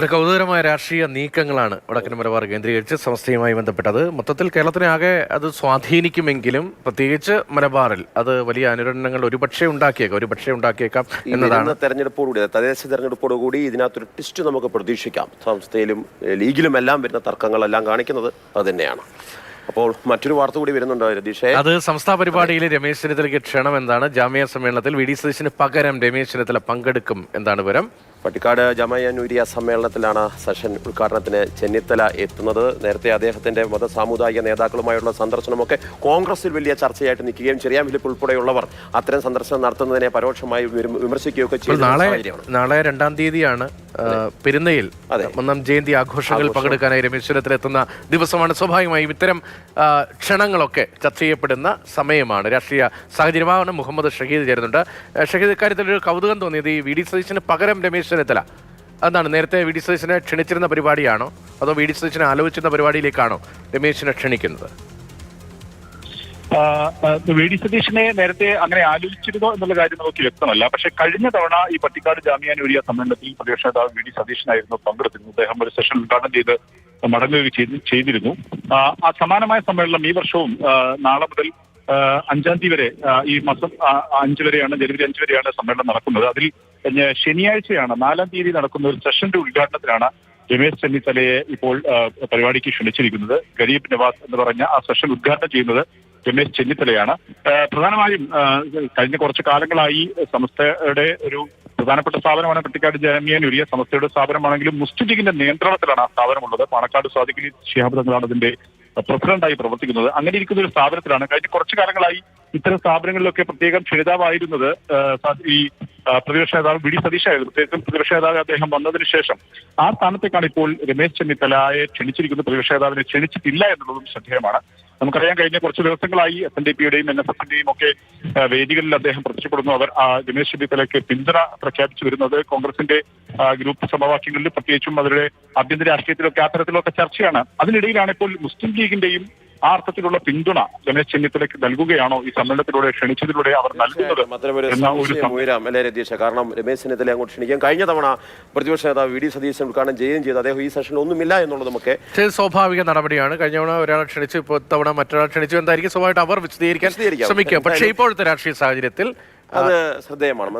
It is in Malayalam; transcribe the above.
ഒരു കൗതുകരമായ രാഷ്ട്രീയ നീക്കങ്ങളാണ് വടക്കൻ മലബാർ കേന്ദ്രീകരിച്ച് സമസ്തയുമായി ബന്ധപ്പെട്ടത്. മൊത്തത്തിൽ കേരളത്തിനെ ആകെ അത് സ്വാധീനിക്കുമെങ്കിലും പ്രത്യേകിച്ച് മലബാറിൽ അത് വലിയ അനുരണനങ്ങൾ ഒരുപക്ഷെ ഉണ്ടാക്കിയേക്കാം ഒരുപക്ഷെ ഉണ്ടാക്കിയേക്കാം എന്നതാണ് തെരഞ്ഞെടുപ്പോടുകൂടി തദ്ദേശ തെരഞ്ഞെടുപ്പോടുകൂടി ഇതിനകത്തൊരു ട്വിസ്റ്റ് നമുക്ക് പ്രതീക്ഷിക്കാം. സംസ്ഥയിലും ലീഗിലും എല്ലാം വരുന്ന തർക്കങ്ങളെല്ലാം കാണിക്കുന്നത് അത് തന്നെയാണ്. അപ്പോൾ മറ്റൊരു വാർത്ത കൂടി വരുന്നുണ്ടോ രതീഷ്. അത് സംസ്ഥാന പരിപാടിയിൽ രമേശ് ചെന്നിത്തലയ്ക്ക് ക്ഷണം എന്താണ്? ജാമ്യ സമ്മേളനത്തിൽ വി ഡി സതീശന് പകരം രമേശ് ചെന്നിത്തല പങ്കെടുക്കും എന്താണ് വിവരം? പട്ടിക്കാട് ജമയനൂരിയ സമ്മേളനത്തിലാണ് സെഷൻ ഉദ്ഘാടനത്തിന് ചെന്നിത്തല എത്തുന്നത്. നേരത്തെ അദ്ദേഹത്തിന്റെ മത സാമുദായിക നേതാക്കളുമായുള്ള സന്ദർശനമൊക്കെ കോൺഗ്രസിൽ വലിയ ചർച്ചയായിട്ട് നിൽക്കുകയും ചെറിയ ഫിലിപ്പ് ഉൾപ്പെടെയുള്ളവർ അത്തരം സന്ദർശനം നടത്തുന്നതിനെ പരോക്ഷമായി വിമർ- വിമർശിക്കുകയൊക്കെ ചെയ്തു നാളെ നാളെ രണ്ടാം തീയതിയാണ് പെരുന്നയിൽ. ഒന്നാം ജയന്തി ആഘോഷങ്ങൾ പങ്കെടുക്കാനായി രമേശ്വരത്തിൽ എത്തുന്ന ദിവസമാണ്. സ്വാഭാവികമായും ഇത്തരം ക്ഷണങ്ങളൊക്കെ ചർച്ച ചെയ്യപ്പെടുന്ന സമയമാണ്. രാഷ്ട്രീയ സാഹചര്യമാണ് മുഹമ്മദ് ഷഹീദ് ചേരുന്നുണ്ട്. ഷഹീദ് ഇക്കാര്യത്തിൽ ഒരു കൗതുകം തോന്നിയത് ഈ വി ഡി സതീശന് പകരം രമേശ് ചെന്നിത്തല അതാണ് നേരത്തെ വി ഡി സതീശനെ ക്ഷണിച്ചിരുന്ന പരിപാടിയാണോ? അതോ വി ഡി സതീശനെ ആലോചിച്ചിരുന്ന പരിപാടിയിലേക്കാണോ രമേശിനെ ക്ഷണിക്കുന്നത്? വി ഡി സതീഷിനെ നേരത്തെ അങ്ങനെ ആലോചിച്ചിരുന്നോ എന്നുള്ള കാര്യം നമുക്ക് വ്യക്തമല്ല. പക്ഷെ കഴിഞ്ഞ തവണ ഈ പട്ടിക്കാട് ജാമ്യാനൂരിയ സമ്മേളനത്തിൽ പ്രതിപക്ഷ നേതാവ് വി ഡി സതീശനായിരുന്നു പങ്കെടുത്തിരുന്നത്. അദ്ദേഹം ഒരു സെഷൻ ഉദ്ഘാടനം ചെയ്ത് മടങ്ങുകയും ചെയ്തിരുന്നു. ആ, സമാനമായ സമ്മേളനം ഈ വർഷവും നാളെ മുതൽ അഞ്ചാം തീയതി വരെ ഈ മാസം അഞ്ചു വരെയാണ് ജനുവരി അഞ്ച് വരെയാണ് സമ്മേളനം നടക്കുന്നത്. അതിൽ ശനിയാഴ്ചയാണ് നാലാം തീയതി നടക്കുന്ന ഒരു സെഷന്റെ ഉദ്ഘാടനത്തിലാണ് രമേശ് ചെന്നിത്തലയെ ഇപ്പോൾ പരിപാടിക്ക് ക്ഷണിച്ചിരിക്കുന്നത്. ഗരീബ് നവാസ് എന്ന് പറഞ്ഞ ആ സെഷൻ ഉദ്ഘാടനം ചെയ്യുന്നത് രമേശ് ചെന്നിത്തലയാണ്. പ്രധാനമായും കഴിഞ്ഞ കുറച്ച് കാലങ്ങളായി സംസ്ഥയുടെ ഒരു പ്രധാനപ്പെട്ട സ്ഥാപനമാണ് പട്ടിക്കാട് ജാമ്യാൻ. ഉരിയ സംസ്ഥയുടെ സ്ഥാപനമാണെങ്കിലും മുസ്ലിം നിയന്ത്രണത്തിലാണ് ആ സ്ഥാപനമുള്ളത്. പാണക്കാട് സ്വാദിഖലി ശിഹാബ് തങ്ങളാണ് അതിന്റെ പ്രസിഡന്റായി പ്രവർത്തിക്കുന്നത്. അങ്ങനെ ഇരിക്കുന്ന ഒരു സ്ഥാപനത്തിലാണ്. കഴിഞ്ഞ കുറച്ചു കാലങ്ങളായി ഇത്തരം സ്ഥാപനങ്ങളിലൊക്കെ പ്രത്യേകം ക്ഷണിതാവായിരുന്നത് ഈ പ്രതിപക്ഷ നേതാവ് വി ഡി സതീഷായിരുന്നു പ്രത്യേകം പ്രതിപക്ഷ നേതാവ് അദ്ദേഹം വന്നതിന് ശേഷം ആ സ്ഥാനത്തേക്കാണ് ഇപ്പോൾ രമേശ് ചെന്നിത്തലയെ ക്ഷണിച്ചിരിക്കുന്ന പ്രതിപക്ഷ നേതാവിനെ ക്ഷണിച്ചിട്ടില്ല എന്നുള്ളതും ശ്രദ്ധേയമാണ്. നമുക്കറിയാം കഴിഞ്ഞ കുറച്ച് ദിവസങ്ങളായി എസ് എൻ ഡി പിയുടെയും എൻ എസ് എഫിന്റെയും ഒക്കെ വേദികളിൽ അദ്ദേഹം പ്രത്യക്ഷപ്പെടുന്നു. അവർ രമേശ് ചെന്നിത്തലയ്ക്ക് പിന്തുണ പ്രഖ്യാപിച്ചു വരുന്നത് കോൺഗ്രസിന്റെ ഗ്രൂപ്പ് സമവാക്യങ്ങളിൽ പ്രത്യേകിച്ചും അവരുടെ ആഭ്യന്തര രാഷ്ട്രീയത്തിലൊക്കെ അത്തരത്തിലൊക്കെ ചർച്ചയാണ്. അതിനിടയിലാണ് ഇപ്പോൾ മുസ്ലിം ലീഗിന്റെയും ആ അർത്ഥത്തിലുള്ള പിന്തുണ രമേശ് ചെന്നിത്തലയ്ക്ക് നൽകുകയാണോ ഈ സമ്മേളനത്തിലൂടെ ക്ഷണിച്ചതിലൂടെ അവർ നൽകുന്നത് അത്തരമൊരു എന്ന ഒരു ഉയരാം അല്ലേ രതീഷ? കാരണം രമേശ് ചെന്നിത്തല അങ്ങോട്ട് ക്ഷണിക്കാൻ കഴിഞ്ഞ തവണ പ്രതിപക്ഷ നേതാവ് വി ഡി സതീശൻ ഉദ്ഘാടനം ചെയ്യുകയും ചെയ്തു. അദ്ദേഹം ഈ സെഷനിൽ ഒന്നുമില്ല എന്നുള്ളതുമൊക്കെ നമുക്ക് സ്വാഭാവിക നടപടിയാണ്. കഴിഞ്ഞ തവണ ഒരാളെ ക്ഷണിച്ചു ഇപ്പോൾ തവണ മറ്റൊരാൾ ക്ഷണിച്ചു എന്തായിരിക്കും? സ്വാഭാവികമായിട്ട് അവർ വിശദീകരിക്കാൻ വിശദീകരിക്കാം. ശ്രമിക്കുക പക്ഷേ ഇപ്പോഴത്തെ രാഷ്ട്രീയ സാഹചര്യത്തിൽ അത് ശ്രദ്ധേയമാണ്